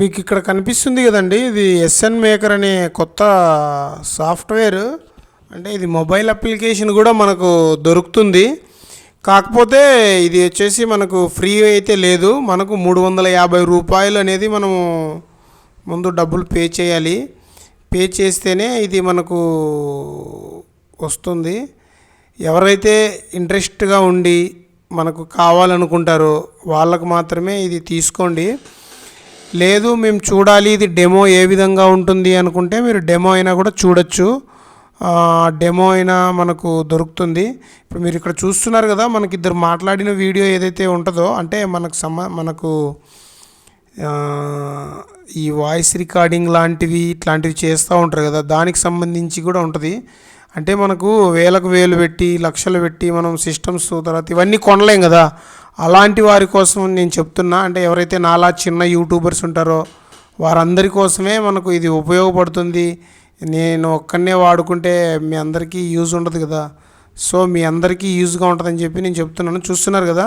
మీకు ఇక్కడ కనిపిస్తుంది కదండి ఇది ఎస్ఎన్ మేకర్ అనే కొత్త సాఫ్ట్వేర్. అంటే ఇది మొబైల్ అప్లికేషన్ కూడా మనకు దొరుకుతుంది. కాకపోతే ఇది వచ్చేసి మనకు ఫ్రీ అయితే లేదు. మనకు మూడు వందల యాభై రూపాయలు అనేది మనము ముందు డబ్బులు పే చేయాలి. పే చేస్తేనే ఇది మనకు వస్తుంది. ఎవరైతే ఇంట్రెస్ట్గా ఉండి మనకు కావాలనుకుంటారో వాళ్ళకు మాత్రమే ఇది తీసుకోండి. లేదు మేము చూడాలి ఇది డెమో ఏ విధంగా ఉంటుంది అనుకుంటే మీరు డెమో అయినా కూడా చూడొచ్చు. డెమో అయినా మనకు దొరుకుతుంది. ఇప్పుడు మీరు ఇక్కడ చూస్తున్నారు కదా మనకి ఇద్దరు మాట్లాడిన వీడియో ఏదైతే ఉంటుందో అంటే మనకు సమ మనకు ఈ వాయిస్ రికార్డింగ్ లాంటివి ఇట్లాంటివి చేస్తూ ఉంటారు కదా దానికి సంబంధించి కూడా ఉంటుంది. అంటే మనకు వేలకు వేలు పెట్టి లక్షలు పెట్టి మనం సిస్టమ్స్ తర్వాత ఇవన్నీ కొనలేం కదా. అలాంటి వారి కోసం నేను చెప్తున్నా అంటే ఎవరైతే నాలా చిన్న యూట్యూబర్స్ ఉంటారో వారందరి కోసమే మనకు ఇది ఉపయోగపడుతుంది. నేను ఒక్కనే వాడుకుంటే మీ అందరికీ యూజ్ ఉండదు కదా. సో మీ అందరికీ యూజ్గా ఉంటుందని చెప్పి నేను చెప్తున్నాను. చూస్తున్నారు కదా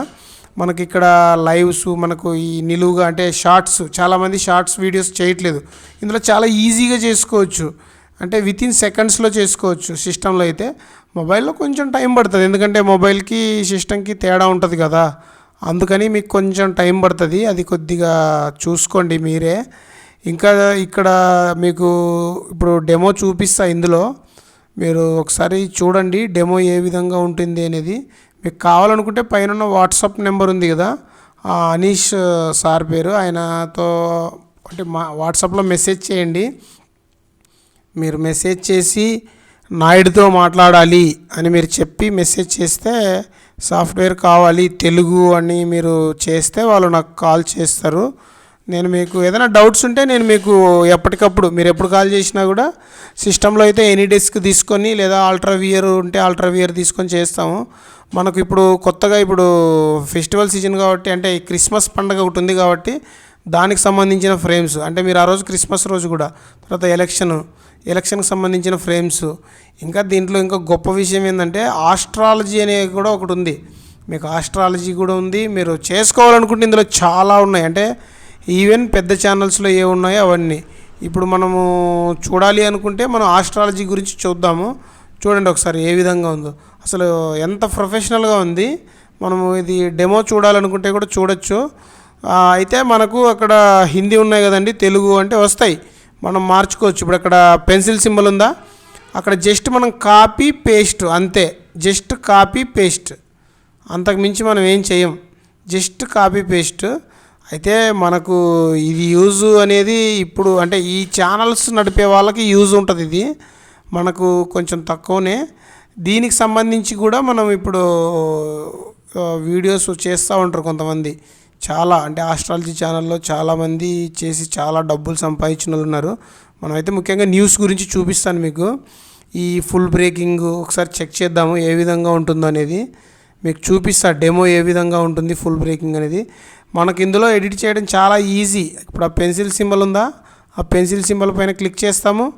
మనకి ఇక్కడ లైవ్స్ మనకు ఈ నిలువుగా అంటే షార్ట్స్ చాలామంది షార్ట్స్ వీడియోస్ చేయట్లేదు. ఇందులో చాలా ఈజీగా చేసుకోవచ్చు. అంటే విత్ ఇన్ సెకండ్స్లో చేసుకోవచ్చు. సిస్టంలో అయితే మొబైల్లో కొంచెం టైం పడుతుంది. ఎందుకంటే మొబైల్కి సిస్టమ్కి తేడా ఉంటుంది కదా. అందుకని మీకు కొంచెం టైం పడుతుంది. అది కొద్దిగా చూసుకోండి మీరే. ఇంకా ఇక్కడ మీకు ఇప్పుడు డెమో చూపిస్తా ఇందులో. మీరు ఒకసారి చూడండి డెమో ఏ విధంగా ఉంటుంది అనేది. మీకు కావాలనుకుంటే పైన వాట్సాప్ నెంబర్ ఉంది కదా. ఆ అనీష్ uh, సార్ పేరు. ఆయనతో అంటే మా వాట్సాప్లో మెసేజ్ చేయండి. మీరు మెసేజ్ చేసి నాయుడుతో మాట్లాడాలి అని మీరు చెప్పి మెసేజ్ చేస్తే సాఫ్ట్వేర్ కావాలి తెలుగు అని మీరు చేస్తే వాళ్ళు నాకు కాల్ చేస్తారు. నేను మీకు ఏదైనా డౌట్స్ ఉంటే నేను మీకు ఎప్పటికప్పుడు మీరు ఎప్పుడు కాల్ చేసినా కూడా సిస్టంలో అయితే ఎనీ డెస్క్ తీసుకొని లేదా అల్ట్రావియర్ ఉంటే అల్ట్రావియర్ తీసుకొని చేస్తాము. మనకు ఇప్పుడు కొత్తగా ఇప్పుడు ఫెస్టివల్ సీజన్ కాబట్టి అంటే క్రిస్మస్ పండుగ ఒకటి ఉంది కాబట్టి దానికి సంబంధించిన ఫ్రేమ్స్. అంటే మీరు ఆ రోజు క్రిస్మస్ రోజు కూడా తర్వాత ఎలక్షన్ ఎలక్షన్కి సంబంధించిన ఫ్రేమ్స్. ఇంకా దీంట్లో ఇంకా గొప్ప విషయం ఏంటంటే ఆస్ట్రాలజీ అనేది కూడా ఒకటి ఉంది. మీకు ఆస్ట్రాలజీ కూడా ఉంది. మీరు చేసుకోవాలనుకుంటే ఇందులో చాలా ఉన్నాయి. అంటే ఈవెన్ పెద్ద ఛానల్స్లో ఏ ఉన్నాయో అవన్నీ. ఇప్పుడు మనము చూడాలి అనుకుంటే మనం ఆస్ట్రాలజీ గురించి చూద్దాము. చూడండి ఒకసారి ఏ విధంగా ఉందో. అసలు ఎంత ప్రొఫెషనల్గా ఉంది. మనము ఇది డెమో చూడాలనుకుంటే కూడా చూడొచ్చు. అయితే మనకు అక్కడ హిందీ ఉన్నాయి కదండి తెలుగు అంటే వస్తాయి. మనం మార్చుకోవచ్చు. ఇప్పుడు అక్కడ పెన్సిల్ సింబల్ ఉందా? అక్కడ జస్ట్ మనం కాపీ పేస్ట్ అంతే. Just copy paste. అంతకు మించి మనం ఏం చేయం. Just copy paste. అయితే మనకు ఇది యూజ్ అనేది ఇప్పుడు అంటే ఈ ఛానల్స్ నడిపే వాళ్ళకి యూజ్ ఉంటుంది ఇది. మనకు కొంచెం తక్కువనే. దీనికి సంబంధించి కూడా మనం ఇప్పుడు వీడియోస్ చేస్తూ ఉంటారు కొంతమంది. చాలా అంటే ఆస్ట్రాలజీ ఛానల్లో చాలామంది చేసి చాలా డబ్బులు సంపాదించిన వాళ్ళు ఉన్నారు మనమైతే ముఖ్యంగా న్యూస్ గురించి చూపిస్తాను మీకు. ఈ ఫుల్ బ్రేకింగ్ ఒకసారి చెక్ చేద్దాము ఏ విధంగా ఉంటుందో అనేది. మీకు చూపిస్తా డెమో ఏ విధంగా ఉంటుంది ఫుల్ బ్రేకింగ్ అనేది. మనకి ఇందులో ఎడిట్ చేయడం చాలా ఈజీ. ఇప్పుడు ఆ పెన్సిల్ సింబల్ ఉందా? ఆ పెన్సిల్ సింబల్ పైన క్లిక్ చేస్తాము.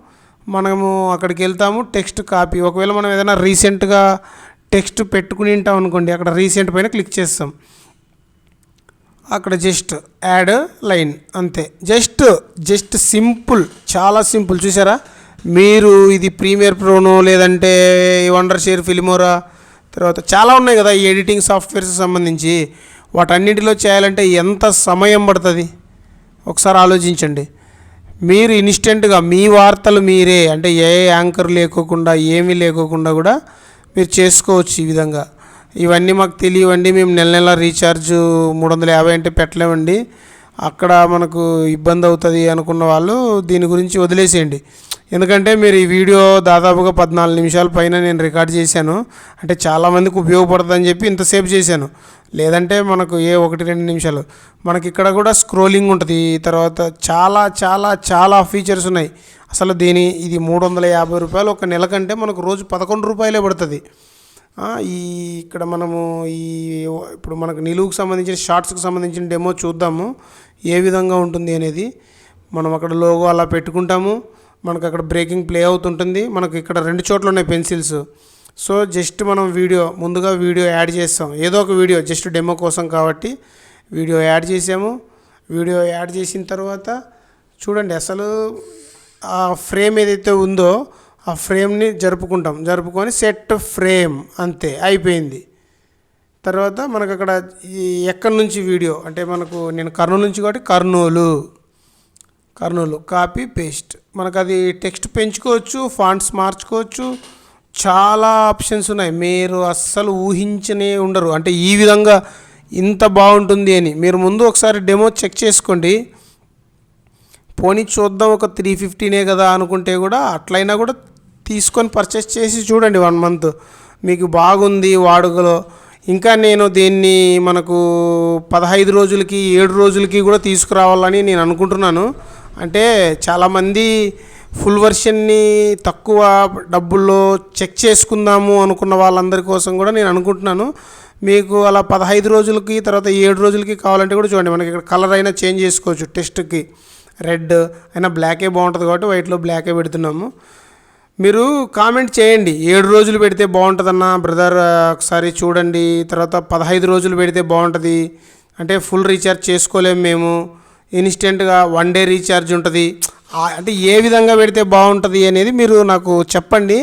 మనము అక్కడికి వెళ్తాము టెక్స్ట్ కాపీ. ఒకవేళ మనం ఏదైనా రీసెంట్గా టెక్స్ట్ పెట్టుకుని ఉంటాం అనుకోండి అక్కడ రీసెంట్ పైన క్లిక్ చేస్తాం. అక్కడ జస్ట్ యాడ్ లైన్ అంతే. జస్ట్ జస్ట్ సింపుల్ చాలా సింపుల్. చూసారా మీరు ఇది ప్రీమియర్ ప్రోనో లేదంటే వండర్ షేర్ ఫిలిమోరా తర్వాత చాలా ఉన్నాయి కదా ఈ ఎడిటింగ్ సాఫ్ట్వేర్స్ సంబంధించి. వాటన్నిటిలో చేయాలంటే ఎంత సమయం పడుతుంది? ఒకసారి ఆలోచించండి. మీరు ఇన్స్టెంట్గా మీ వార్తలు మీరే అంటే ఏ యాంకర్ లేకోకుండా ఏమీ లేకోకుండా కూడా మీరు చేసుకోవచ్చు ఈ విధంగా. ఇవన్నీ మాకు తెలియవండి. మేము నెల నెల రీఛార్జ్ మూడు వందల యాభై అంటే పెట్టలేమండి. అక్కడ మనకు ఇబ్బంది అవుతుంది అనుకున్న వాళ్ళు దీని గురించి వదిలేసేయండి. ఎందుకంటే మీరు ఈ వీడియో దాదాపుగా పద్నాలుగు నిమిషాల పైన నేను రికార్డ్ చేశాను. అంటే చాలామందికి ఉపయోగపడుతుందని చెప్పి ఇంతసేపు చేశాను. లేదంటే మనకు ఏ ఒకటి రెండు నిమిషాలు. మనకి ఇక్కడ కూడా స్క్రోలింగ్ ఉంటుంది. తర్వాత చాలా చాలా చాలా ఫీచర్స్ ఉన్నాయి. అసలు దీని ఇది మూడు వందల యాభై రూపాయలు ఒక నెల కంటే మనకు రోజు పదకొండు రూపాయలే పడుతుంది. ఈ ఇక్కడ మనము ఈ ఇప్పుడు మనకు నిలువుకు సంబంధించిన షార్ట్స్కి సంబంధించిన డెమో చూద్దాము. ఏ విధంగా ఉంటుంది అనేది. మనం అక్కడ లోగో అలా పెట్టుకుంటాము. మనకు అక్కడ బ్రేకింగ్ ప్లే అవుతుంటుంది. మనకు ఇక్కడ రెండు చోట్ల ఉన్నాయి పెన్సిల్స్. సో జస్ట్ మనం వీడియో ముందుగా వీడియో యాడ్ చేస్తాం. ఏదో ఒక వీడియో జస్ట్ డెమో కోసం కాబట్టి వీడియో యాడ్ చేసాము. వీడియో యాడ్ చేసిన తర్వాత చూడండి అసలు ఆ ఫ్రేమ్ ఏదైతే ఉందో ఆ ఫ్రేమ్ని జరుపుకుంటాం. జరుపుకొని సెట్ ఫ్రేమ్ అంతే అయిపోయింది. తర్వాత మనకు అక్కడ ఎక్కడి నుంచి వీడియో? అంటే మనకు నేను కర్నూలు నుంచి కాబట్టి కర్నూలు. Kurnool copy paste. మనకు అది టెక్స్ట్ పెంచుకోవచ్చు ఫాంట్స్ మార్చుకోవచ్చు. చాలా ఆప్షన్స్ ఉన్నాయి. మీరు అస్సలు ఊహించనే ఉండరు. అంటే ఈ విధంగా ఇంత బాగుంటుంది అని. మీరు ముందు ఒకసారి డెమో చెక్ చేసుకోండి. పోనీ చూద్దాం ఒక త్రీ ఫిఫ్టీనే కదా అనుకుంటే కూడా అట్లయినా కూడా తీసుకొని పర్చేస్ చేసి చూడండి వన్ మంత్ మీకు బాగుంది వాడుకలో. ఇంకా నేను దీన్ని మనకు పదహైదు రోజులకి ఏడు రోజులకి కూడా తీసుకురావాలని నేను అనుకుంటున్నాను. అంటే చాలామంది ఫుల్ వర్షన్ని తక్కువ డబ్బుల్లో చెక్ చేసుకుందాము అనుకున్న వాళ్ళందరి కోసం కూడా నేను అనుకుంటున్నాను. మీకు అలా పదహైదు రోజులకి తర్వాత ఏడు రోజులకి కావాలంటే కూడా చూడండి మనకి ఇక్కడ కలర్ అయినా చేంజ్ చేసుకోవచ్చు. టెస్ట్కి రెడ్ అయినా బ్లాకే బాగుంటుంది కాబట్టి వైట్లో బ్లాకే పెడుతున్నాము. మీరు కామెంట్ చేయండి. ఏడు రోజులు పెడితే బాగుంటుందన్న బ్రదర్ ఒకసారి చూడండి. తర్వాత పదహైదు రోజులు పెడితే బాగుంటుంది. అంటే ఫుల్ రీఛార్జ్ చేసుకోలేము మేము. ఇన్స్టెంట్గా వన్ డే రీఛార్జ్ ఉంటుంది. అంటే ఏ విధంగా పెడితే బాగుంటుంది అనేది మీరు నాకు చెప్పండి.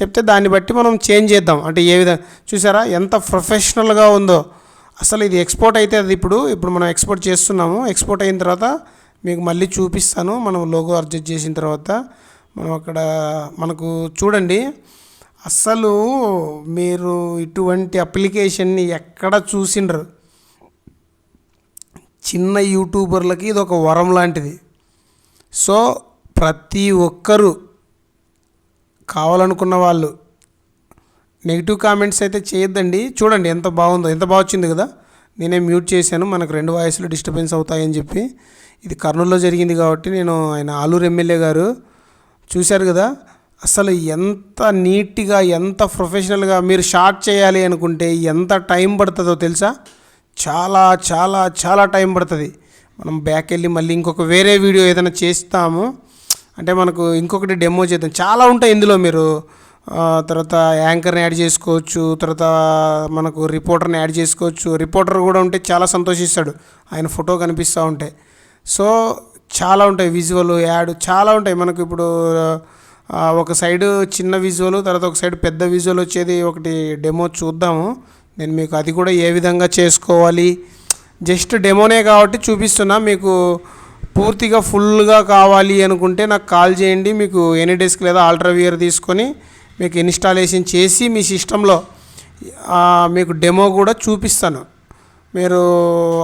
చెప్తే దాన్ని బట్టి మనం చేంజ్ చేద్దాం. అంటే ఏ విధంగా చూసారా ఎంత ప్రొఫెషనల్గా ఉందో. అసలు ఇది ఎక్స్పోర్ట్ అయితే అది ఇప్పుడు ఇప్పుడు మనం ఎక్స్పోర్ట్ చేస్తున్నాము. ఎక్స్పోర్ట్ అయిన తర్వాత మీకు మళ్ళీ చూపిస్తాను. మనం లోగో అడ్జస్ట్ చేసిన తర్వాత. మనం అక్కడ మనకు చూడండి అస్సలు మీరు ఇటువంటి అప్లికేషన్ని ఎక్కడ చూసిండ్రు? చిన్న యూట్యూబర్లకి ఇది ఒక వరం లాంటిది. సో ప్రతి ఒక్కరూ కావాలనుకున్న వాళ్ళు నెగిటివ్ కామెంట్స్ అయితే చేయొద్దండి. చూడండి ఎంత బాగుందో ఎంత బాగా వచ్చింది కదా? నేనే మ్యూట్ చేశాను మనకు రెండు వాయిస్లు డిస్టర్బెన్స్ అవుతాయని చెప్పి. ఇది కర్నూలులో జరిగింది కాబట్టి నేను ఆయన ఆలూరు ఎమ్మెల్యే గారు చూశారు కదా? అసలు ఎంత నీట్గా ఎంత ప్రొఫెషనల్గా మీరు షార్ట్ చేయాలి అనుకుంటే ఎంత టైం పడుతుందో తెలుసా? చాలా చాలా చాలా టైం పడుతుంది. మనం బ్యాక్ వెళ్ళి మళ్ళీ ఇంకొక వేరే వీడియో ఏదైనా చేస్తాము. అంటే మనకు ఇంకొకటి డెమో చేద్దాం. చాలా ఉంటాయి ఇందులో మీరు. తర్వాత యాంకర్ని యాడ్ చేసుకోవచ్చు. తర్వాత మనకు రిపోర్టర్ని యాడ్ చేసుకోవచ్చు. రిపోర్టర్ కూడా ఉంటే చాలా సంతోషిస్తాడు. ఆయన ఫోటో కనిపిస్తూ ఉంటే. సో చాలా ఉంటాయి విజువల్ యాడ్ చాలా ఉంటాయి. మనకు ఇప్పుడు ఒక సైడ్ చిన్న విజువల్ తర్వాత ఒక సైడ్ పెద్ద విజువల్ వచ్చేది ఒకటి డెమో చూద్దాము. నేను మీకు అది కూడా ఏ విధంగా చేసుకోవాలి? జస్ట్ డెమోనే కాబట్టి చూపిస్తున్నా. మీకు పూర్తిగా ఫుల్గా కావాలి అనుకుంటే నాకు కాల్ చేయండి. మీకు ఎనీ డెస్క్ లేదా ఆల్ట్రావియర్ తీసుకొని మీకు ఇన్స్టాలేషన్ చేసి మీ సిస్టంలో మీకు డెమో కూడా చూపిస్తాను. మీరు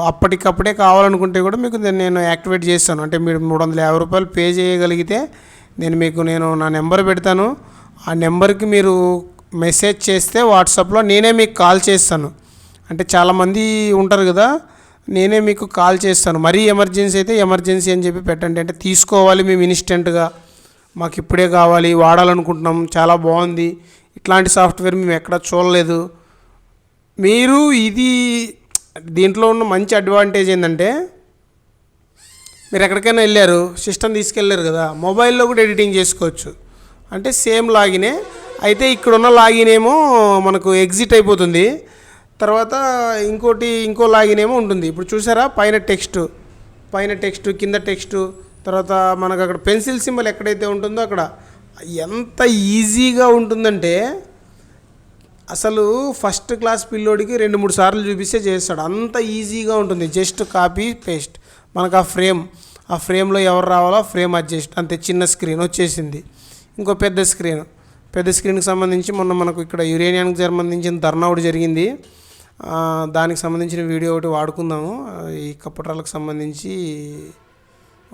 అప్పటికప్పుడే కావాలనుకుంటే కూడా మీకు నేను యాక్టివేట్ చేస్తాను. అంటే మీరు మూడు వందల యాభై రూపాయలు పే చేయగలిగితే నేను మీకు నేను నా నెంబర్ పెడతాను. ఆ నెంబర్కి మీరు మెసేజ్ చేస్తే వాట్సాప్లో నేనే మీకు కాల్ చేస్తాను. అంటే చాలామంది ఉంటారు కదా నేనే మీకు కాల్ చేస్తాను. మరీ ఎమర్జెన్సీ అయితే ఎమర్జెన్సీ అని చెప్పి పెట్టండి. అంటే తీసుకోవాలి మేము ఇన్స్టెంట్గా. మాకు ఇప్పుడే కావాలి వాడాలనుకుంటున్నాం చాలా బాగుంది. ఇట్లాంటి సాఫ్ట్వేర్ మేము ఎక్కడ చూడలేదు. మీరు ఇది దీంట్లో ఉన్న మంచి అడ్వాంటేజ్ ఏంటంటే మీరు ఎక్కడికైనా వెళ్ళారు సిస్టమ్ తీసుకెళ్ళారు కదా మొబైల్లో కూడా ఎడిటింగ్ చేసుకోవచ్చు. అంటే సేమ్ లాగినే అయితే ఇక్కడున్న లాగిన్ ఏమో మనకు ఎగ్జిట్ అయిపోతుంది. తర్వాత ఇంకోటి ఇంకో లాగిన్ ఏమో ఉంటుంది. ఇప్పుడు చూసారా పైన టెక్స్ట్ పైన టెక్స్ట్ కింద టెక్స్ట్ తర్వాత మనకు అక్కడ పెన్సిల్ సింబల్ ఎక్కడైతే ఉంటుందో అక్కడ. ఎంత ఈజీగా ఉంటుందంటే అసలు ఫస్ట్ క్లాస్ పిల్లోడికి రెండు మూడు సార్లు చూపిస్తే చేస్తాడు. అంత ఈజీగా ఉంటుంది. Just copy paste. మనకు ఆ ఫ్రేమ్ ఆ ఫ్రేమ్లో ఎవరు రావాలో ఫ్రేమ్ అడ్జస్ట్. అంతే చిన్న స్క్రీన్ వచ్చేసింది. ఇంకో పెద్ద స్క్రీన్. పెద్ద స్క్రీన్కి సంబంధించి మొన్న మనకు ఇక్కడ యురేనియానికి సంబంధించిన ధర్నా ఒకటి జరిగింది. దానికి సంబంధించిన వీడియో ఒకటి వాడుకుందాము. ఈ కప్పటాలకు సంబంధించి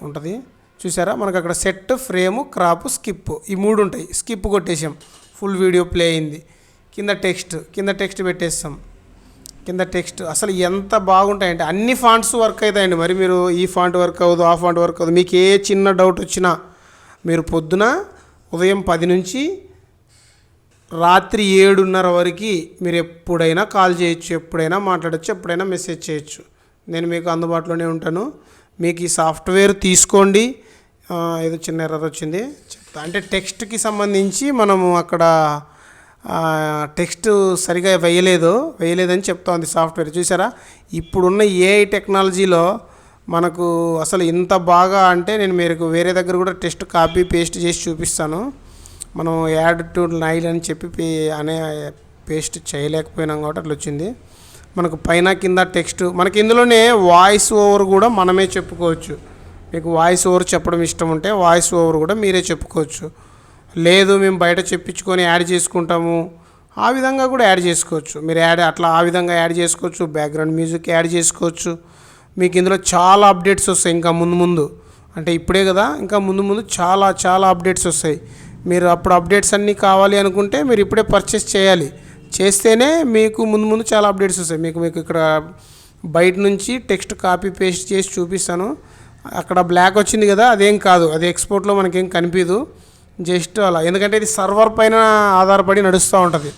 ఉంటుంది. చూసారా? మనకు అక్కడ సెట్ ఫ్రేము క్రాప్ స్కిప్. ఈ మూడు ఉంటాయి. స్కిప్ కొట్టేసాం. ఫుల్ వీడియో ప్లే అయింది. కింద టెక్స్ట్ కింద టెక్స్ట్ పెట్టేస్తాం. కింద టెక్స్ట్ అసలు ఎంత బాగుంటాయంటే అన్ని ఫాంట్స్ వర్క్ అవుతాయండి మరి మీరు ఈ ఫాంట్ వర్క్ అవ్వదు ఆ ఫాంట్ వర్క్ అవ్వదు. మీకు ఏ చిన్న డౌట్ వచ్చినా మీరు పొద్దున ఉదయం పది నుంచి రాత్రి ఏడున్నర వరకు మీరు ఎప్పుడైనా కాల్ చేయొచ్చు ఎప్పుడైనా మాట్లాడచ్చు ఎప్పుడైనా మెసేజ్ చేయొచ్చు. నేను మీకు అందుబాటులోనే ఉంటాను. మీకు ఈ సాఫ్ట్వేర్ తీసుకోండి. ఏదో చిన్న ఎర్రర్ వచ్చింది. చెప్తా. అంటే టెక్స్ట్కి సంబంధించి మనము అక్కడ టెక్స్ట్ సరిగా వేయలేదు వేయలేదని చెప్తా ఉంది సాఫ్ట్వేర్. చూసారా ఇప్పుడున్న ఏఐ టెక్నాలజీలో మనకు అసలు ఇంత బాగా అంటే నేను మీకు వేరే దగ్గర కూడా టెస్ట్ కాపీ పేస్ట్ చేసి చూపిస్తాను. మనం యాడ్ టు నైల్ అని చెప్పి అనే పేస్ట్ చేయలేకపోయినాం కాబట్టి అట్లా వచ్చింది. మనకు పైన కింద టెక్స్ట్ మనకి ఇందులోనే వాయిస్ ఓవర్ కూడా మనమే చెప్పుకోవచ్చు. మీకు వాయిస్ ఓవర్ చెప్పడం ఇష్టం ఉంటే వాయిస్ ఓవర్ కూడా మీరే చెప్పుకోవచ్చు. లేదు మేము బయట చెప్పించుకొని యాడ్ చేసుకుంటాము. ఆ విధంగా కూడా యాడ్ చేసుకోవచ్చు. మీరు యాడ్ అట్లా ఆ విధంగా యాడ్ చేసుకోవచ్చు. బ్యాక్గ్రౌండ్ మ్యూజిక్ యాడ్ చేసుకోవచ్చు. మీకు ఇందులో చాలా అప్డేట్స్ వస్తాయి ఇంకా ముందు ముందు. అంటే ఇప్పుడే కదా ఇంకా ముందు ముందు చాలా చాలా అప్డేట్స్ వస్తాయి. మీరు అప్పుడు అప్డేట్స్ అన్నీ కావాలి అనుకుంటే మీరు ఇప్పుడే పర్చేస్ చేయాలి. చేస్తేనే మీకు ముందు ముందు చాలా అప్డేట్స్ వస్తాయి. మీకు మీకు ఇక్కడ బయట నుంచి టెక్స్ట్ కాపీ పేస్ట్ చేసి చూపిస్తాను. అక్కడ బ్లాక్ వచ్చింది కదా అదేం కాదు. అది ఎక్స్పోర్ట్లో మనకేం కనిపించదు జస్ట్ అలా. ఎందుకంటే ఇది సర్వర్ పైన ఆధారపడి నడుస్తూ ఉంటుంది.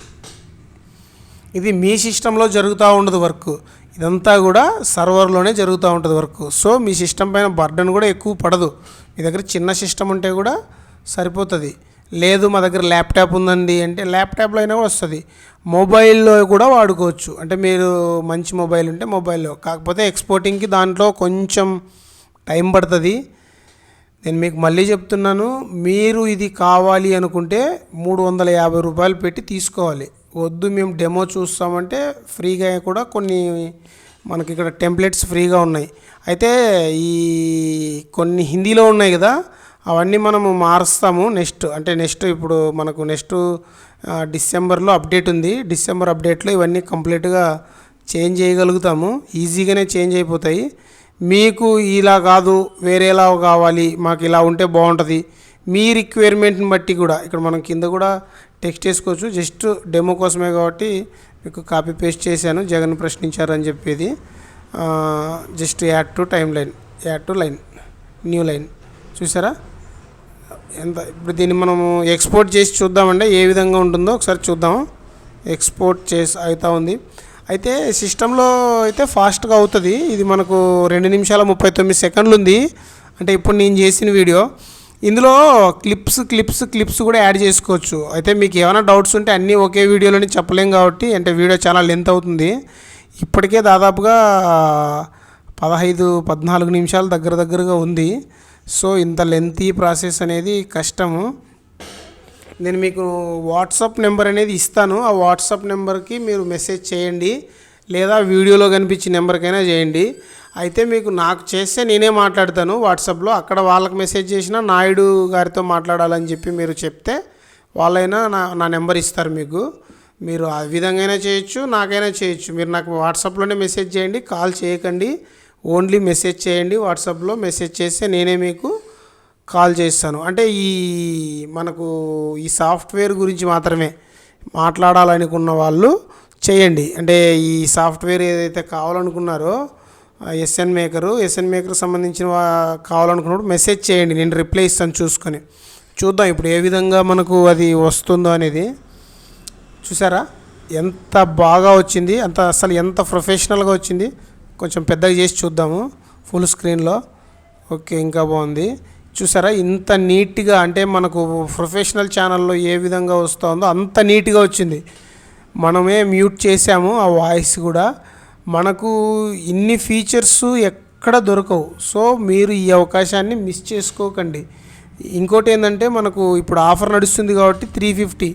ఇది మీ సిస్టంలో జరుగుతూ ఉండదు వర్క్. ఇదంతా కూడా సర్వర్లోనే జరుగుతూ ఉంటుంది వర్క్. సో మీ సిస్టమ్ పైన బర్డన్ కూడా ఎక్కువ పడదు. మీ దగ్గర చిన్న సిస్టమ్ ఉంటే కూడా సరిపోతుంది. లేదు మా దగ్గర ల్యాప్టాప్ ఉందండి అంటే ల్యాప్టాప్లో అయినా కూడా వస్తుంది. మొబైల్లో కూడా వాడుకోవచ్చు. అంటే మీరు మంచి మొబైల్ ఉంటే మొబైల్లో. కాకపోతే ఎక్స్పోర్టింగ్కి దాంట్లో కొంచెం టైం పడుతుంది. నేను మీకు మళ్ళీ చెప్తున్నాను మీరు ఇది కావాలి అనుకుంటే మూడు వందల యాభై రూపాయలు పెట్టి తీసుకోవాలి. వద్దు మేము డెమో చూస్తామంటే ఫ్రీగా కూడా కొన్ని మనకి ఇక్కడ టెంప్లెట్స్ ఫ్రీగా ఉన్నాయి. అయితే ఈ కొన్ని హిందీలో ఉన్నాయి కదా అవన్నీ మనము మారుస్తాము నెక్స్ట్. అంటే నెక్స్ట్ ఇప్పుడు మనకు నెక్స్ట్ డిసెంబర్లో అప్డేట్ ఉంది. డిసెంబర్ అప్డేట్లో ఇవన్నీ కంప్లీట్గా చేంజ్ చేయగలుగుతాము. ఈజీగానే చేంజ్ అయిపోతాయి. మీకు ఇలా కాదు వేరేలా కావాలి మాకు ఇలా ఉంటే బాగుంటుంది. మీ రిక్వైర్మెంట్ని బట్టి కూడా ఇక్కడ మనం కింద కూడా టెక్స్ట్ చేసుకోవచ్చు జస్ట్ డెమో కోసమే కాబట్టి మీకు కాపీ పేస్ట్ చేశాను జగన్ ప్రశ్నించారని చెప్పేది. Just add to timeline add to line new line చూసారా? ఎంత ఇప్పుడు దీన్ని మనము ఎక్స్పోర్ట్ చేసి చూద్దామంటే ఏ విధంగా ఉంటుందో ఒకసారి చూద్దాం. ఎక్స్పోర్ట్ చేసి అవుతూ ఉంది. అయితే సిస్టంలో అయితే ఫాస్ట్గా అవుతుంది. ఇది మనకు రెండు నిమిషాల ముప్పై తొమ్మిది సెకండ్లు ఉంది అంటే ఇప్పుడు నేను చేసిన వీడియో. ఇందులో క్లిప్స్ క్లిప్స్ క్లిప్స్ కూడా యాడ్ చేసుకోవచ్చు. అయితే మీకు ఏమైనా డౌట్స్ ఉంటే అన్నీ ఒకే వీడియోలోనే చెప్పలేం కాబట్టి అంటే వీడియో చాలా లెంత్ అవుతుంది. ఇప్పటికే దాదాపుగా పదహైదు పద్నాలుగు నిమిషాలు దగ్గర దగ్గరగా ఉంది. సో ఇంత లెంతీ ప్రాసెస్ అనేది కష్టము. నేను మీకు వాట్సాప్ నెంబర్ అనేది ఇస్తాను. ఆ వాట్సాప్ నెంబర్కి మీరు మెసేజ్ చేయండి. లేదా వీడియోలో కనిపించే నెంబర్కైనా చేయండి. అయితే మీకు నాకు చేస్తే నేనే మాట్లాడతాను. వాట్సాప్లో అక్కడ వాళ్ళకి మెసేజ్ చేసినా నాయుడు గారితో మాట్లాడాలని చెప్పి మీరు చెప్తే వాళ్ళైనా నా నా నెంబర్ ఇస్తారు మీకు. మీరు ఆ విధంగా అయినా చేయొచ్చు నాకైనా చేయొచ్చు. మీరు నాకు వాట్సాప్లోనే మెసేజ్ చేయండి కాల్ చేయకండి. ఓన్లీ మెసేజ్ చేయండి వాట్సాప్లో మెసేజ్ చేస్తే నేనే మీకు కాల్ చేస్తాను. అంటే ఈ మనకు ఈ సాఫ్ట్వేర్ గురించి మాత్రమే మాట్లాడాలనుకున్న వాళ్ళు చేయండి. అంటే ఈ సాఫ్ట్వేర్ ఏదైతే కావాలనుకున్నారో ఎస్ఎన్ మేకరు ఎస్ఎన్ మేకర్ సంబంధించిన కావాలనుకున్నప్పుడు మెసేజ్ చేయండి. నేను రిప్లై ఇస్తాను చూసుకొని. చూద్దాం ఇప్పుడు ఏ విధంగా మనకు అది వస్తుందో అనేది. చూసారా? ఎంత బాగా వచ్చింది అంత అసలు ఎంత ప్రొఫెషనల్గా వచ్చింది కొంచెం పెద్దగా చేసి చూద్దాము. ఫుల్ స్క్రీన్లో. ఓకే ఇంకా బాగుంది. చూసారా? ఇంత నీట్గా అంటే మనకు ప్రొఫెషనల్ ఛానల్లో ఏ విధంగా వస్తుందో అంత నీట్గా వచ్చింది. మనమే మ్యూట్ చేసాము ఆ వాయిస్ కూడా. మనకు ఇన్ని ఫీచర్స్ ఎక్కడ దొరకవు. సో మీరు ఈ అవకాశాన్ని మిస్ చేసుకోకండి. ఇంకోటి ఏంటంటే మనకు ఇప్పుడు ఆఫర్ నడుస్తుంది కాబట్టి త్రీ ఫిఫ్టీ.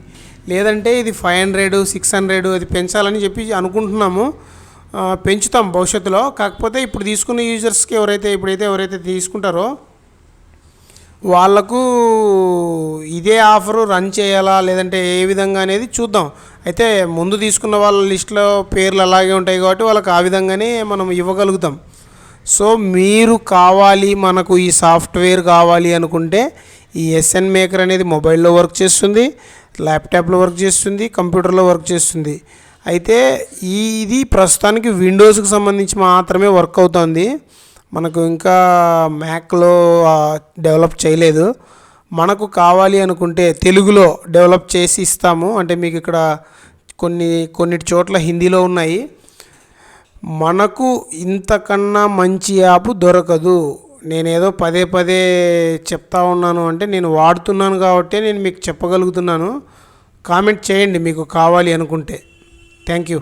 లేదంటే ఇది ఫైవ్ హండ్రెడ్ సిక్స్ హండ్రెడ్ అది పెంచాలని చెప్పి అనుకుంటున్నాము. పెంచుతాం భవిష్యత్తులో. కాకపోతే ఇప్పుడు తీసుకున్న యూజర్స్కి ఎవరైతే ఇప్పుడైతే ఎవరైతే తీసుకుంటారో వాళ్ళకు ఇదే ఆఫర్ రన్ చేయాలా లేదంటే ఏ విధంగా అనేది చూద్దాం. అయితే ముందు తీసుకున్న వాళ్ళ లిస్ట్లో పేర్లు అలాగే ఉంటాయి కాబట్టి వాళ్ళకి ఆ విధంగానే మనం ఇవ్వగలుగుతాం. సో మీరు కావాలి మనకు ఈ సాఫ్ట్వేర్ కావాలి అనుకుంటే ఈ ఎస్ఎన్ మేకర్ అనేది మొబైల్లో వర్క్ చేస్తుంది ల్యాప్టాప్లో వర్క్ చేస్తుంది కంప్యూటర్లో వర్క్ చేస్తుంది. అయితే ఈ ఇది ప్రస్తుతానికి విండోస్కి సంబంధించి మాత్రమే వర్క్ అవుతుంది. మనకు ఇంకా మ్యాక్లో డెవలప్ చేయలేదు. మనకు కావాలి అనుకుంటే తెలుగులో డెవలప్ చేసి ఇస్తాము. అంటే మీకు ఇక్కడ కొన్ని కొన్నిటి చోట్ల హిందీలో ఉన్నాయి. మనకు ఇంతకన్నా మంచి యాప్ దొరకదు. నేనేదో పదే పదే చెప్తా ఉన్నాను అంటే నేను వాడుతున్నాను కాబట్టి నేను మీకు చెప్పగలుగుతున్నాను. కామెంట్ చేయండి మీకు కావాలి అనుకుంటే. Thank you